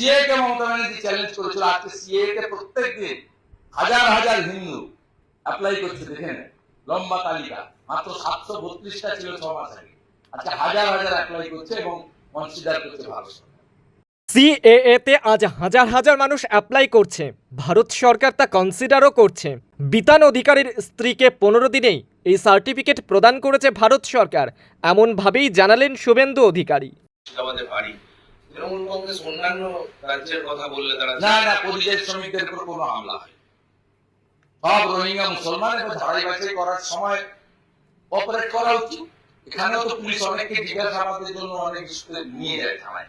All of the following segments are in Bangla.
সিএ কে মমতা ব্যানার্জি চ্যালেঞ্জ করেছিল। আজকে সিএ কে প্রত্যেক দিন হাজার হাজার হিন্দু অ্যাপ্লাই করছে দেখেন। লম্বা তালিকা। মাত্র সাতশো বত্রিশটা ছিল ছ মাস আগে। আজকে হাজার হাজার অ্যাপ্লাই করছে এবং কনসিডার করছে ভারত সরকার। সিএএ তে আজ হাজার হাজার মানুষ অ্যাপ্লাই করছে। ভারত সরকার তা কনসিডারও করছে। বিতান অধিকারীর স্ত্রীকে পনেরো দিনেই এই সার্টিফিকেট প্রদান করেছে ভারত সরকার। এমনভাবেই জানালেন শুভেন্দু অধিকারী। আমাদের বাড়ি। তৃণমূল কংগ্রেস অন্যান্য রাজ্যের কথা বললে তারা না পরিযায়ী শ্রমিকদের উপর কোনো হামলা সব রোহিঙ্গা মুসলমান এবং ঝাড়াই বাছাই করার সময় অপারেট করা উচিত। তো পুলিশ অনেককে জিজ্ঞাসাবাদের জন্য অনেক স্কুলে নিয়ে যায় থানায়।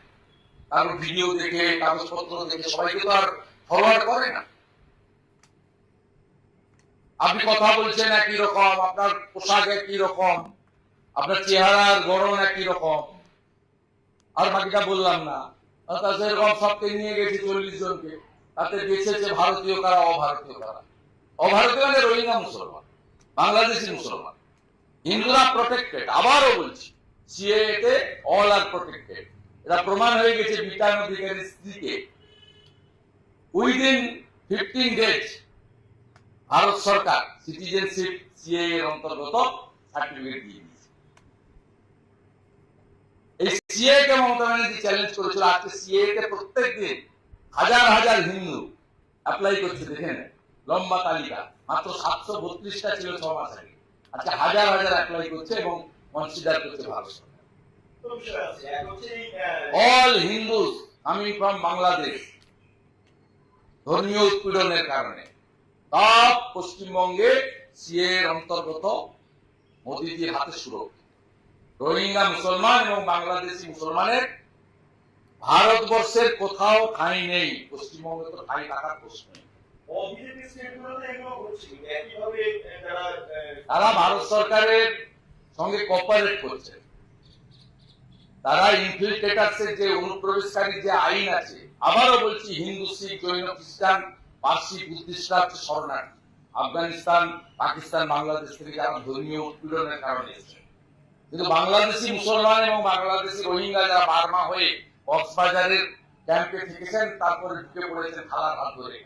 ভিডিও দেখে, কাগজপত্র দেখে সবাইকে তো আর ফরওয়ার্ড করে না। আপনি কথা বলছেন একই রকম, আপনার পোশাক একই রকম, আপনার চেহারার গড়ন একই রকম। আর বাকিটা বললাম না। আর তা সেরকম সবকে নিয়ে গেছে চল্লিশ জনকে, তাতে বেছেছে ভারতীয় কারা, অভারতীয় কারা? অভারতীয় মানে রোহিঙ্গা মুসলমান, বাংলাদেশি মুসলমান। হিন্দুরা প্রোটেক্টেড আবারও বলছি সিএ তে অল আর প্রোটেক্টেড এটা প্রমাণ হয়ে গেছে বিটান অধিকারী স্ত্রীকে। উইদিন ফিফটিন ডেজ ভারত সরকার সিটিজেনশিপ সিএ এর অন্তর্গত সার্টিফিকেট দিয়ে দিয়েছে এই সিএ মমতা ব্যানার্জি চ্যালেঞ্জ করেছিল আজকে সিএ কে হাজার হাজার হিন্দু অ্যাপ্লাই করছে দেখেন লম্বা তালিকা, মাত্র সাতশো বত্রিশটা ছিল ছ মাস আগে। হাজার হাজার অ্যাপ্লাই করছে এবং কনসিডার করছে Bharat all Hindu coming from Bangladesh ধর্মীয় উৎপীড়নের কারণে। সব পশ্চিমবঙ্গে সিএ অন্তর্গত মোদীজির হাতে সুরক্ষিত রোহিঙ্গা মুসলমান এবং বাংলাদেশি মুসলমানের ভারতবর্ষের কোথাও ঠাঁই নেই, পশ্চিমবঙ্গে তো ঠাঁই থাকার প্রশ্ন তারা ভারত সরকারের সঙ্গে কোঅপারেট করছে। তারা ইনফিল্ট্রেটার্সের যে অনুপ্রবেশকারী যে আইন আছে, আবারও বলছি, হিন্দু, শিখ, জৈন, খ্রিস্টান, পার্সি বুদ্ধিস্টরা হচ্ছে শরণার্থী। আফগানিস্তান, পাকিস্তান, বাংলাদেশ থেকে যারা ধর্মীয় উৎপীড়নের কারণে এসেছে। কিন্তু বাংলাদেশি মুসলমান এবং বাংলাদেশি রোহিঙ্গা যারা বার্মা হয়ে কক্সবাজারের ক্যাম্পে থেকেছেন, তারপরে ঢুকে পড়েছেন খালার হাত ধরে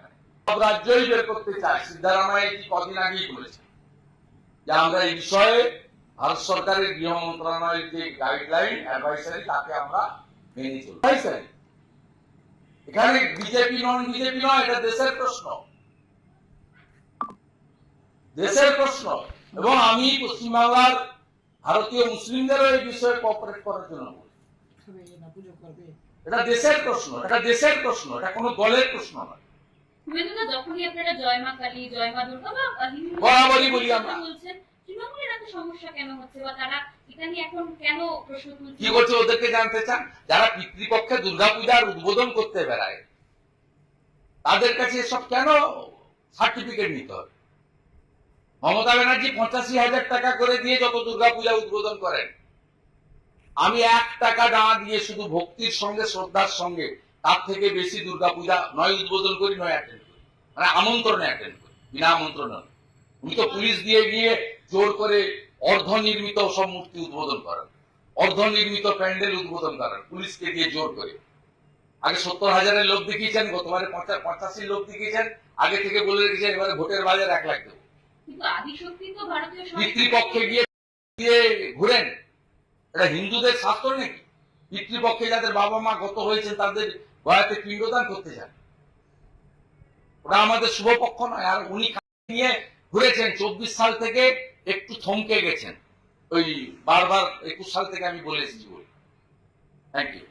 সব রাজ্যই বের করতে চায়। সিদ্ধারামায় কদিন আগেই বলেছে যে আমরা এই বিষয়ে ভারত সরকারের গৃহ মন্ত্রণালয়ের যে গাইডলাইন অ্যাডভাইসারি তাকে আমরা মেনে অ্যাডভাইসারি এখানে বিজেপি নন বিজেপি নয়, এটা দেশের প্রশ্ন। দেশের প্রশ্ন। এবং আমি পশ্চিমবাংলার ভারতীয় মুসলিমদেরও এই বিষয়ে কোঅপারেট করার জন্য। এটা দেশের প্রশ্ন এটা দেশের প্রশ্ন এটা কোনো দলের প্রশ্ন নয় বরাবরই বলি আমরা। বলছেন তৃণমূলের এত সমস্যা কেন হচ্ছে বা তারা এটা নিয়ে এখন কেন কি করছে ওদেরকে জানতে চান যারা পিতৃপক্ষে দুর্গাপূজার উদ্বোধন করতে বেড়ায় তাদের কাছে এসব কেন সার্টিফিকেট নিতে হবে মমতা ব্যানার্জি পঁচাশি হাজার টাকা করে দিয়ে যত দুর্গাপূজা উদ্বোধন করেন, আমি এক টাকা না দিয়ে শুধু ভক্তির সঙ্গে, শ্রদ্ধার সঙ্গে তার থেকে বেশি দুর্গাপূজা নয় উদ্বোধন করি, নয় অ্যাটেন্ড করি। মানে আমন্ত্রণে অ্যাটেন্ড করি, বিনা আমন্ত্রণ। উনি তো পুলিশ দিয়ে গিয়ে জোর করে অর্ধ নির্মিত সব মূর্তি উদ্বোধন করেন অর্ধ নির্মিত প্যান্ডেল উদ্বোধন করেন, পুলিশকে দিয়ে জোর করে। আগে সত্তর হাজারের লোক দেখিয়েছেন, গতবারে পঁচাশি লোক দেখিয়েছেন, আগে থেকে বলে রেখেছেন, এবারে ভোটের বাজার এক লাখ দেবো। পিতৃপক্ষে গিয়ে দিয়ে ঘুরেন। এটা হিন্দুদের শাস্ত্র নাকি? পিতৃপক্ষে যাদের বাবা মা গত হয়েছেন তাদের গয়াতে পিণ্ডদান করতে যান ওটা আমাদের শুভ পক্ষ নয়, আর উনি নিয়ে ঘুরেছেন। চব্বিশ সাল থেকে একটু থমকে গেছেন। ওই বারবার একুশ সাল থেকে আমি বলে এসেছি বলে। Thank you